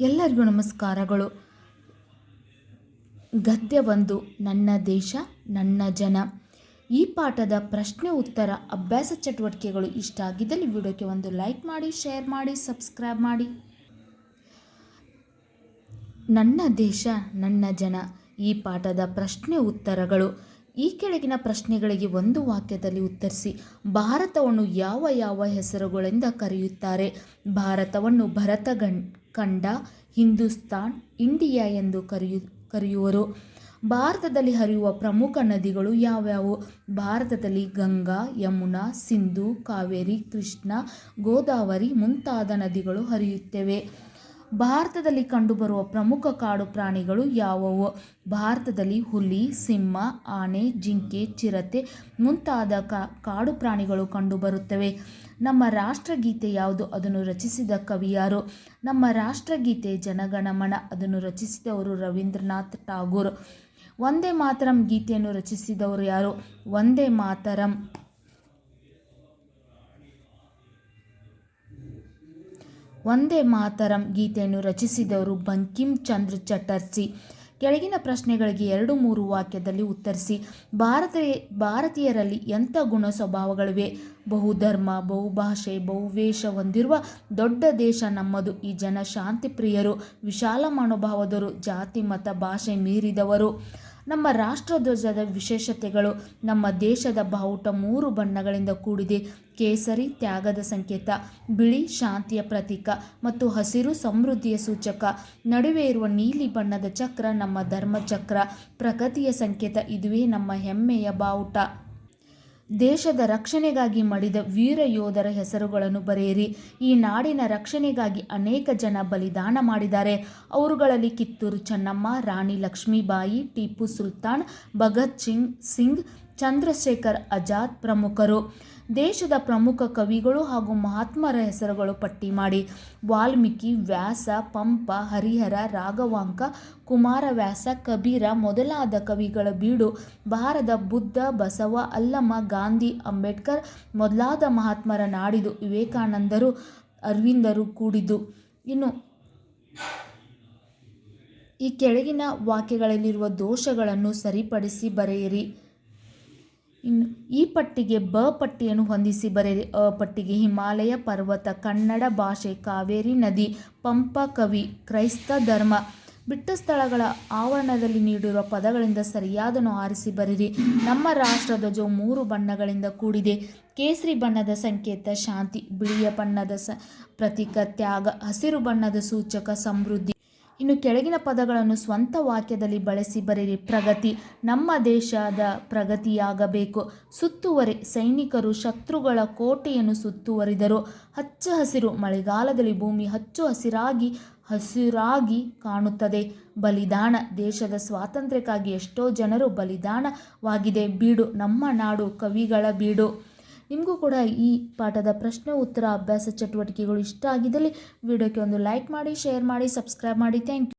ಎಲ್ಲರಿಗೂ ನಮಸ್ಕಾರಗಳು. ಗದ್ಯ ಒಂದು, ನನ್ನ ದೇಶ, ನನ್ನ ಜನ. ಈ ಪಾಠದ ಪ್ರಶ್ನೆ, ಉತ್ತರ, ಅಭ್ಯಾಸ ಚಟುವಟಿಕೆಗಳು ಇಷ್ಟ ಆಗಿದ್ದಲ್ಲಿ ವಿಡಿಯೋಕ್ಕೆ ಒಂದು ಲೈಕ್ ಮಾಡಿ, ಶೇರ್ ಮಾಡಿ, ಸಬ್ಸ್ಕ್ರೈಬ್ ಮಾಡಿ. ನನ್ನ ದೇಶ, ನನ್ನ ಜನ. ಈ ಪಾಠದ ಪ್ರಶ್ನೆ, ಉತ್ತರಗಳು. ಈ ಕೆಳಗಿನ ಪ್ರಶ್ನೆಗಳಿಗೆ ಒಂದು ವಾಕ್ಯದಲ್ಲಿ ಉತ್ತರಿಸಿ, ಭಾರತವನ್ನು ಯಾವ ಯಾವ ಹೆಸರುಗಳಿಂದ ಕರೆಯುತ್ತಾರೆ? ಭಾರತವನ್ನು ಭರತ ಖಂಡ ಹಿಂದೂಸ್ತಾನ್, ಇಂಡಿಯಾ ಎಂದು ಕರೆಯು, ಕರೆಯುವರು. ಭಾರತದಲ್ಲಿ ಹರಿಯುವ ಪ್ರಮುಖ ನದಿಗಳು ಯಾವ್ಯಾವು? ಭಾರತದಲ್ಲಿ ಗಂಗಾ, ಯಮುನಾ, ಸಿಂಧು, ಕಾವೇರಿ, ಕೃಷ್ಣ, ಗೋದಾವರಿ ಮುಂತಾದ ನದಿಗಳು ಹರಿಯುತ್ತವೆ. ಭಾರತದಲ್ಲಿ ಕಂಡುಬರುವ ಪ್ರಮುಖ ಕಾಡು ಪ್ರಾಣಿಗಳು ಯಾವುವು? ಭಾರತದಲ್ಲಿ ಹುಲಿ, ಸಿಂಹ, ಆನೆ, ಜಿಂಕೆ, ಚಿರತೆ ಮುಂತಾದ ಕಾಡು ಪ್ರಾಣಿಗಳು ಕಂಡುಬರುತ್ತವೆ. ನಮ್ಮ ರಾಷ್ಟ್ರಗೀತೆ ಯಾವುದು? ಅದನ್ನು ರಚಿಸಿದ ಕವಿ ಯಾರು? ನಮ್ಮ ರಾಷ್ಟ್ರಗೀತೆ ಜನಗಣಮನ ಅದನ್ನು ರಚಿಸಿದವರು ರವೀಂದ್ರನಾಥ್ ಟಾಗೂರ್ ಒಂದೇ ಮಾತರಂ ಗೀತೆಯನ್ನು ರಚಿಸಿದವರು ಯಾರು? ಒಂದೇ ಮಾತರಂ. ಒಂದೇ ಮಾತರಂ ಗೀತೆಯನ್ನು ರಚಿಸಿದವರು ಬಂಕಿಂ ಚಂದ್ರ ಚಟರ್ಜಿ. ಕೆಳಗಿನ ಪ್ರಶ್ನೆಗಳಿಗೆ ಎರಡು ಮೂರು ವಾಕ್ಯದಲ್ಲಿ ಉತ್ತರಿಸಿ, ಭಾರತ, ಭಾರತೀಯರಲ್ಲಿ ಎಂಥ ಗುಣ ಸ್ವಭಾವಗಳಿವೆ? ಬಹುಧರ್ಮ ಬಹುಭಾಷೆ ಬಹುವೇಷ ಹೊಂದಿರುವ ದೊಡ್ಡ ದೇಶ ನಮ್ಮದು. ಈ ಜನ ಶಾಂತಿ ಪ್ರಿಯರು ವಿಶಾಲ ಮನೋಭಾವದರು ಜಾತಿ, ಮತ, ಭಾಷೆ ಮೀರಿದವರು. ನಮ್ಮ ರಾಷ್ಟ್ರಧ್ವಜದ ವಿಶೇಷತೆಗಳು ನಮ್ಮ ದೇಶದ ಬಾವುಟ ಮೂರು ಬಣ್ಣಗಳಿಂದ ಕೂಡಿದೆ. ಕೇಸರಿ ತ್ಯಾಗದ ಸಂಕೇತ, ಬಿಳಿ ಶಾಂತಿಯ ಪ್ರತೀಕ ಮತ್ತು ಹಸಿರು ಸಮೃದ್ಧಿಯ ಸೂಚಕ. ನಡುವೆ ಇರುವ ನೀಲಿ ಬಣ್ಣದ ಚಕ್ರ ನಮ್ಮ ಧರ್ಮಚಕ್ರ. ಪ್ರಗತಿಯ ಸಂಕೇತ ಇದುವೇ ನಮ್ಮ ಹೆಮ್ಮೆಯ ಬಾವುಟ. ದೇಶದ ರಕ್ಷಣೆಗಾಗಿ ಮಡಿದ ವೀರ ಯೋಧರ ಹೆಸರುಗಳನ್ನು ಬರೆಯಿರಿ. ಈ ನಾಡಿನ ರಕ್ಷಣೆಗಾಗಿ ಅನೇಕ ಜನ ಬಲಿದಾನ ಮಾಡಿದ್ದಾರೆ. ಅವರುಗಳಲ್ಲಿ ಕಿತ್ತೂರು ಚೆನ್ನಮ್ಮ, ರಾಣಿ ಲಕ್ಷ್ಮೀಬಾಯಿ, ಟಿಪ್ಪು ಸುಲ್ತಾನ್, ಭಗತ್ ಸಿಂಗ್ ಸಿಂಗ್, ಚಂದ್ರಶೇಖರ್ ಆಜಾದ್ ಪ್ರಮುಖರು. ದೇಶದ ಪ್ರಮುಖ ಕವಿಗಳು ಹಾಗೂ ಮಹಾತ್ಮರ ಹೆಸರುಗಳು ಪಟ್ಟಿ ಮಾಡಿ. ವಾಲ್ಮೀಕಿ, ವ್ಯಾಸ, ಪಂಪ, ಹರಿಹರ, ರಾಘವಾಂಕ ಕುಮಾರವ್ಯಾಸ ಕಬೀರ ಮೊದಲಾದ ಕವಿಗಳ ಬೀಡು ಭಾರತ, ಬುದ್ಧ, ಬಸವ, ಅಲ್ಲಮ್ಮ, ಗಾಂಧಿ, ಅಂಬೇಡ್ಕರ್ ಮೊದಲಾದ ಮಹಾತ್ಮರ ನಾಡಿದು ವಿವೇಕಾನಂದರು, ಅರವಿಂದರು ಕೂಡಿದ್ದು. ಇನ್ನು ಈ ಕೆಳಗಿನ ವಾಕ್ಯಗಳಲ್ಲಿರುವ ದೋಷಗಳನ್ನು ಸರಿಪಡಿಸಿ ಬರೆಯಿರಿ. ಇನ್ನು ಈ ಪಟ್ಟಿಗೆ ಬ ಪಟ್ಟಿಯನ್ನು ಹೊಂದಿಸಿ ಬರೆಯಿರಿ ಅ ಪಟ್ಟಿಗೆ ಹಿಮಾಲಯ ಪರ್ವತ, ಕನ್ನಡ ಭಾಷೆ, ಕಾವೇರಿ ನದಿ, ಪಂಪ ಕವಿ, ಕ್ರೈಸ್ತ ಧರ್ಮ ಬಿಟ್ಟ ಸ್ಥಳಗಳ ಆವರಣದಲ್ಲಿ ನೀಡಿರುವ ಪದಗಳಿಂದ ಸರಿಯಾದನ್ನು ಆರಿಸಿ ಬರೆಯಿರಿ ನಮ್ಮ ರಾಷ್ಟ್ರಧ್ವಜವು ಮೂರು ಬಣ್ಣಗಳಿಂದ ಕೂಡಿದೆ. ಕೇಸರಿ ಬಣ್ಣದ ಸಂಕೇತ, ಶಾಂತಿ, ಬಿಳಿಯ ಬಣ್ಣದ ಸ, ಪ್ರತೀಕ, ತ್ಯಾಗ, ಹಸಿರು ಬಣ್ಣದ ಸೂಚಕ, ಸಮೃದ್ಧಿ. ಇನ್ನು ಕೆಳಗಿನ ಪದಗಳನ್ನು ಸ್ವಂತ ವಾಕ್ಯದಲ್ಲಿ ಬಳಸಿ ಬರೆಯಿರಿ. ಪ್ರಗತಿ. ನಮ್ಮ ದೇಶದ ಪ್ರಗತಿಯಾಗಬೇಕು. ಸುತ್ತುವರಿ ಸೈನಿಕರು ಶತ್ರುಗಳ ಕೋಟೆಯನ್ನು ಸುತ್ತುವರಿದರು. ಹಚ್ಚ ಹಸಿರು ಮಳೆಗಾಲದಲ್ಲಿ ಭೂಮಿ ಹಚ್ಚು ಹಸಿರಾಗಿ ಹಸಿರಾಗಿ ಕಾಣುತ್ತದೆ. ಬಲಿದಾನ. ದೇಶದ ಸ್ವಾತಂತ್ರ್ಯಕ್ಕಾಗಿ ಎಷ್ಟೋ ಜನರು ಬಲಿದಾನವಾಗಿದೆ. ಬೀಡು. ನಮ್ಮ ನಾಡು ಕವಿಗಳ ಬೀಡು. ನಿಮಗೂ ಕೂಡ ಈ ಪಾಠದ ಪ್ರಶ್ನೆ, ಉತ್ತರ, ಅಭ್ಯಾಸ ಚಟುವಟಿಕೆಗಳು ಇಷ್ಟ ಆಗಿದ್ದಲ್ಲಿ ವಿಡಿಯೋಕ್ಕೆ ಒಂದು ಲೈಕ್ ಮಾಡಿ ಶೇರ್ ಮಾಡಿ ಸಬ್ಸ್ಕ್ರೈಬ್ ಮಾಡಿ. Thank you